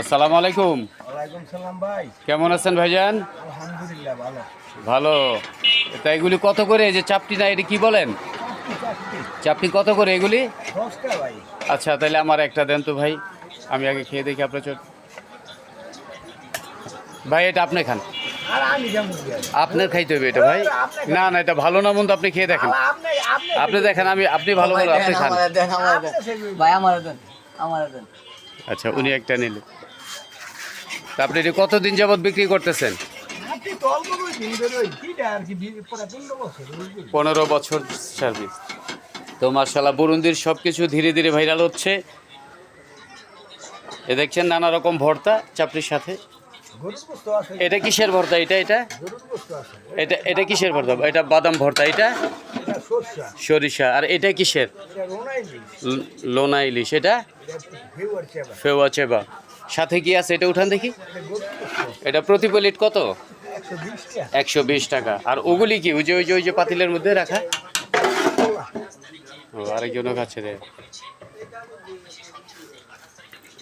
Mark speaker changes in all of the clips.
Speaker 1: আসসালামু আলাইকুম।
Speaker 2: ওয়ালাইকুম সালাম ভাই।
Speaker 1: কেমন আছেন ভাইজান?
Speaker 2: আলহামদুলিল্লাহ ভালো।
Speaker 1: ভালো। তা এগুলি কত করে? এই যে চাপটি না এটা কি বলেন? চাপটি কত করে এগুলি? আচ্ছা তাহলে আমার একটা দেন তো ভাই। আমি আগে খেয়ে দেখি আপনার চোখ। ভাই এটা আপনি খান।
Speaker 2: আর আমি যেমন
Speaker 1: আপনার খাইতে হবে এটা ভাই। না না এটা ভালো না মন্দ আপনি খেয়ে দেখেন।
Speaker 2: আপনি
Speaker 1: দেখেন আমি আপনি ভালো ভালো আপনি খান।
Speaker 3: আমারে দেন আমারে দেন। ভাই আমারে দেন আমারে দেন।
Speaker 1: আচ্ছা উনি একটা নিলেন। তা আপনি এটা কতদিন যাবৎ বিক্রি করতেছেন?
Speaker 2: পনেরো বছর
Speaker 1: সার্ভিস তো মার্শাল্লাহ বরুন্দির সব কিছু ধীরে ধীরে ভাইরাল হচ্ছে। এ দেখছেন নানা রকম ভর্তা চাপড়ির সাথে। এটা কিসের ভর্তা এটা এটা? এটা এটা কিসের ভর্তা? এটা বাদাম ভর্তা এটা?
Speaker 2: সরিষা।
Speaker 1: আর এটা কিসের? লোনা ইলিশ। এটা? ফেওয়া চেবা। সাথে কি আছে? এটা উঠান দেখি।
Speaker 2: এটা
Speaker 1: প্রতি প্লেট কত?
Speaker 2: একশো বিশ টাকা।
Speaker 1: আর ওগুলি কি? ওই যে ওই যে ওই যে পাতিলের মধ্যে রাখা? ও আরেকজনও খাচ্ছে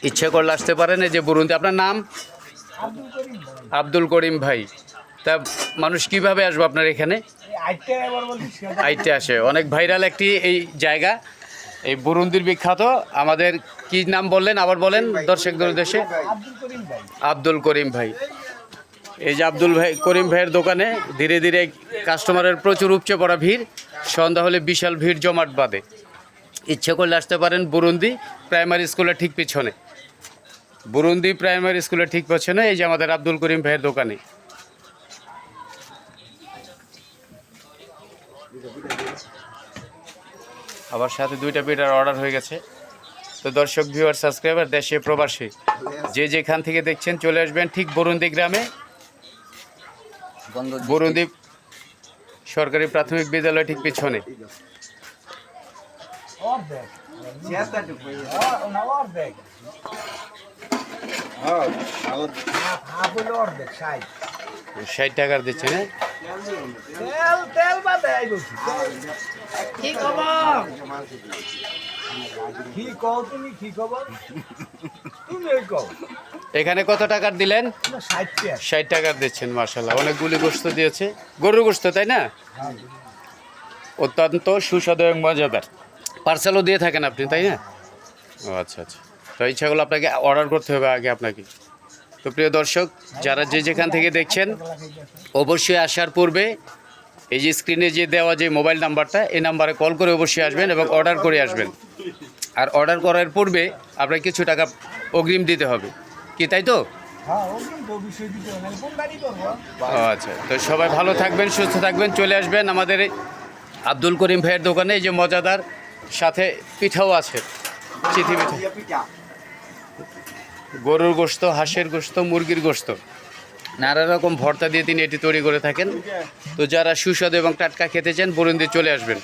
Speaker 1: ইচ্ছে করলে আসতে পারেন। এই যে বরুন্দি আপনার নাম?
Speaker 2: আব্দুল করিম ভাই।
Speaker 1: তা মানুষ কীভাবে আসবে আপনার এখানে? আইতে আসে। অনেক ভাইরাল একটি এই জায়গা। এই বুরুন্দির বিখ্যাত। আমাদের কি নাম বললেন? আবার বলেন দর্শকদের উদ্দেশ্যে।
Speaker 2: আব্দুল করিম ভাই।
Speaker 1: আব্দুল করিম ভাই এই যে আব্দুল ভাই, করিম ভাইয়ের দোকানে ধীরে ধীরে কাস্টমারের প্রচুর উপচে পড়া ভিড়। সন্ধ্যা হলে বিশাল ভিড় জমাট বাঁধে। ইচ্ছে করলে আসতে পারেন বুরুন্দি প্রাইমারি স্কুলের ঠিক পিছনে। বুরুন্দি প্রাইমারি স্কুলের ঠিক পিছনে এই যে আমাদের আব্দুল করিম ভাইয়ের দোকানে। আবার সাথে দুইটা পিঠার অর্ডার হয়ে গেছে। তো দর্শক ভিউয়ার সাবস্ক্রাইবার দেশে প্রবাসী যে যেখান থেকে দেখছেন চলে আসবেন ঠিক বরুন্দি গ্রামে। বরুন্দি সরকারি প্রাথমিক বিদ্যালয় ঠিক পিছনে।
Speaker 2: ষাট
Speaker 1: ষাট টাকার দিচ্ছে না
Speaker 2: তেল তেল বা দেয় বলছি। কি খবর? কি কও তুমি? কি খবর? তুমি ওই কও।
Speaker 1: এখানে কত টাকার দিলেন?
Speaker 2: ষাট
Speaker 1: ষাট টাকার দিচ্ছেন মার্শাল্লাহ অনেকগুলি গোস্ত দিয়েছে। গরুর গোস্ত তাই না? অত্যন্ত সুস্বাদু এবং মজাদার। পার্সেলও দিয়ে থাকেন আপনি তাই না? ও আচ্ছা আচ্ছা। তো ইচ্ছাগুলো আপনাকে অর্ডার করতে হবে আগে আপনাকে। তো প্রিয় দর্শক যারা যে যেখান থেকে দেখছেন অবশ্যই আসার পূর্বে এই যে স্ক্রিনে যে দেওয়া যে মোবাইল নাম্বারটা এই নাম্বারে কল করে অবশ্যই আসবেন এবং অর্ডার করে আসবেন। আর অর্ডার করার পূর্বে আপনার কিছু টাকা অগ্রিম দিতে হবে। কি তাই তো?
Speaker 2: হ্যাঁ
Speaker 1: আচ্ছা। তো সবাই ভালো থাকবেন সুস্থ থাকবেন চলে আসবেন আমাদের আব্দুল করিম ভাইয়ের দোকানে। এই যে মজাদার সাথে পিঠাও আছে চিঠি পিঠা। গরুর গোস্ত হাঁসের গোস্ত মুরগির গোস্ত নানা রকম ভর্তা দিয়ে তিনি এটি তৈরি করে থাকেন। তো যারা সুস্বাদু এবং টাটকা খেতে চান, বরুণ দিয়ে চলে আসবেন।